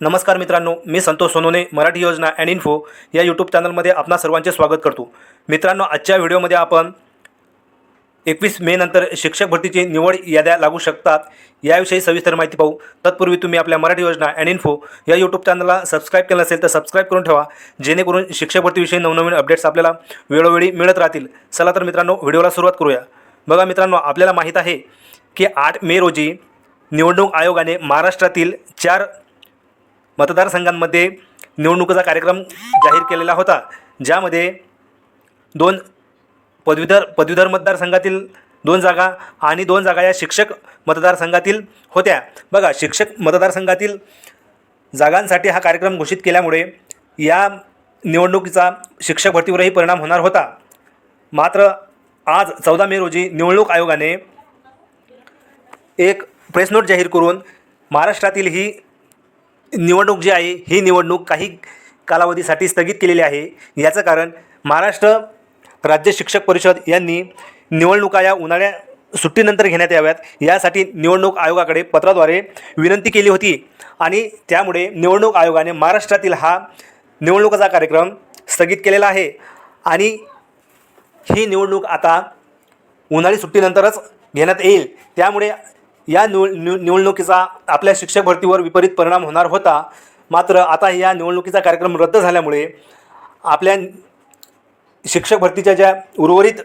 नमस्कार मित्रांनो मी संतोष सोनोने मराठी योजना अँड इन्फो या यूट्यूब चॅनलमध्ये आपणा सर्वांचे स्वागत करतो. मित्रांनो आजच्या व्हिडिओमध्ये आपण एकवीस मे नंतर शिक्षक भरतीची निवड याद्या लागू शकतात याविषयी सविस्तर माहिती पाहू. तत्पूर्वी तुम्ही आपल्या मराठी योजना अँड इन्फो या यूट्यूब चॅनलला सबस्क्राईब केलं असेल तर सबस्क्राईब करून ठेवा जेणेकरून शिक्षक भरतीविषयी नवनवीन अपडेट्स आपल्याला वेळोवेळी मिळत राहतील. चला तर मित्रांनो व्हिडिओला सुरुवात करूया. बघा मित्रांनो आपल्याला माहीत आहे की आठ मे रोजी निवडणूक आयोगाने महाराष्ट्रातील चार मतदारसंघांमध्ये निवडणुकीचा कार्यक्रम जाहीर केलेला होता ज्यामध्ये दोन पदवीधर पदवीधर मतदारसंघातील दोन जागा आणि दोन जागा या शिक्षक मतदारसंघातील होत्या. बघा शिक्षक मतदारसंघातील जागांसाठी हा कार्यक्रम घोषित केल्यामुळे या निवडणुकीचा शिक्षक भरतीवरही परिणाम होणार होता. मात्र आज चौदा मे रोजी निवडणूक आयोगाने एक प्रेस नोट जाहीर करून महाराष्ट्रातील ही निवडणूक जी आहे ही निवडणूक काही कालावधीसाठी स्थगित केलेली आहे. याचं कारण महाराष्ट्र राज्य शिक्षक परिषद यांनी निवडणुका या उन्हाळ्या सुट्टीनंतर घेण्यात याव्यात. यासाठी निवडणूक आयोगाकडे पत्राद्वारे विनंती केली होती आणि त्यामुळे निवडणूक आयोगाने महाराष्ट्रातील हा निवडणुकाचा कार्यक्रम स्थगित केलेला आहे आणि ही निवडणूक आता उन्हाळी सुट्टीनंतरच घेण्यात येईल. त्यामुळे या निव निव निवडणुकीचा आपल्या शिक्षक भरतीवर विपरीत परिणाम होणार होता. मात्र आता या निवडणुकीचा कार्यक्रम रद्द झाल्यामुळे आपल्या शिक्षक भरतीच्या ज्या उर्वरित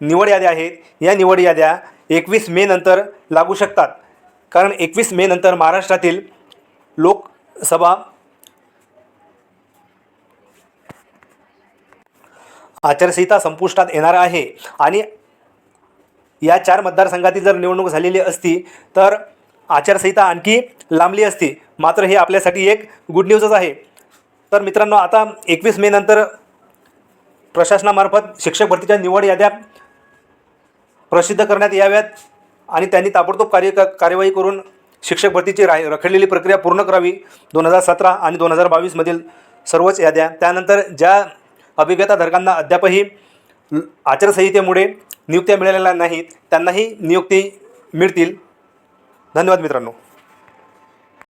निवड याद्या आहेत या निवड याद्या एकवीस मे नंतर लागू शकतात. कारण एकवीस मे नंतर महाराष्ट्रातील लोकसभा आचारसंहिता संपुष्टात येणार आहे आणि या चार मतदारसंघातील जर निवडणूक झालेली असती तर आचारसंहिता आणखी लांबली असती. मात्र हे आपल्यासाठी एक गुड न्यूजच आहे. तर मित्रांनो आता एकवीस मे नंतर प्रशासनामार्फत शिक्षक भरतीच्या निवड याद्या प्रसिद्ध करण्यात याव्यात आणि त्यांनी ताबडतोब कार्य कार्यवाही करून शिक्षक भरतीची रा रखडलेली प्रक्रिया पूर्ण करावी. दोन हजार सतरा आणि दोन हजार बावीसमधील सर्वच याद्या. त्यानंतर ज्या अभिज्ञताधारकांना अद्यापही ल- आचारसंहितेमुळे नियुक्त्या मिळालेल्या नाहीत त्यांनाही नियुक्ती मिळतील. धन्यवाद मित्रांनो.